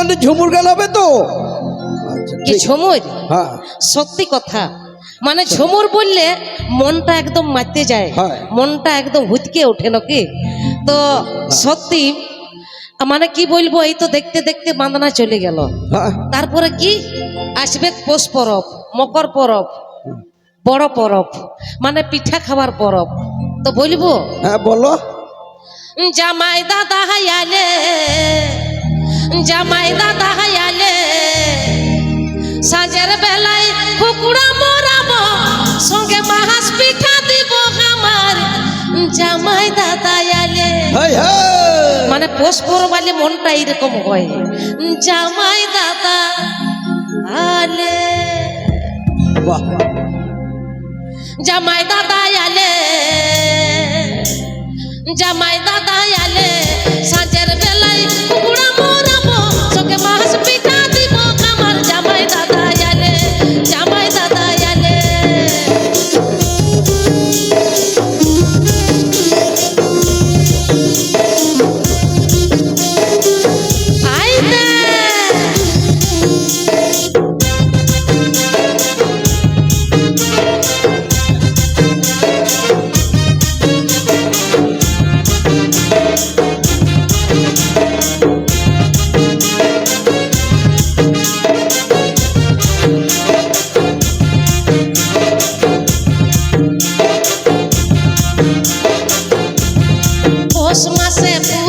জন্য ঝুমুর গান হবে তো? আচ্ছা ঝুমুর? হ্যাঁ। সত্যি কথা। মানে ঝুমুর বললে মনটা একদম মারতে যায়। হ্যাঁ। মনটা একদম হুচকে ওঠে নাকি? তো সত্যি মানে কি বলব এই তো দেখতে দেখতে বাঁধনা চলে গেল। হ্যাঁ। তারপরে কি? আসবে পৌষ পরব মকর পরব বড় পরব মানে পিঠা খাবার পরব। তো বলব? হ্যাঁ বলো। জামাই দাদা হায়ালে জামাই দাদা হায়ালে সাজের বেলায় কুকুরা মরাবো সঙ্গে মাহাস পিঠা দিব আমার জামাই দাদা আলে মানে পোষ পরবালে মনটা এরকম হয়। জামাই দাদা আলে বাহ। জামাই দাদা আলে জামাই দাদা আলে Posso, mais é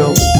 show.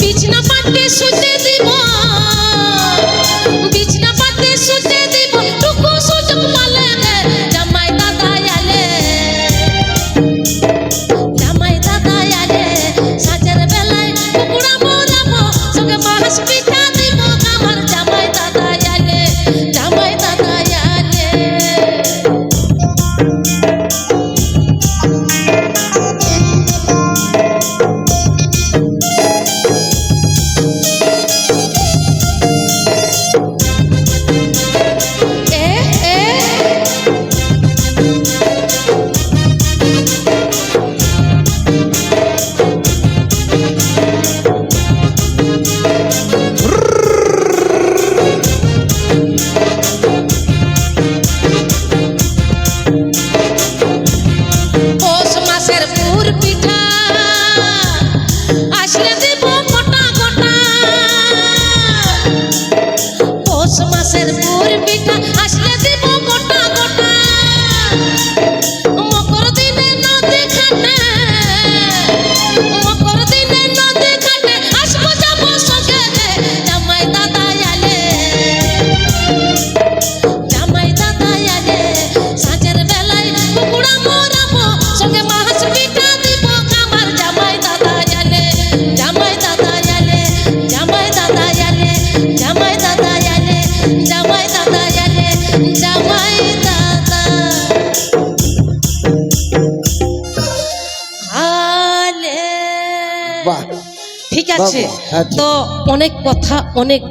বিছনা পাতে শুতে দিব। বিছনা পাতে শুতে দিব। টুকু সুযোগ পালে জামাই দাদা আলে জামাই দাদা আলে সাজের বেলায় কুকুড়া মরাবো সঙ্গে মাছ পিঠা বাহ ঠিক আছে হ্যাঁ। তো অনেক কথা অনেক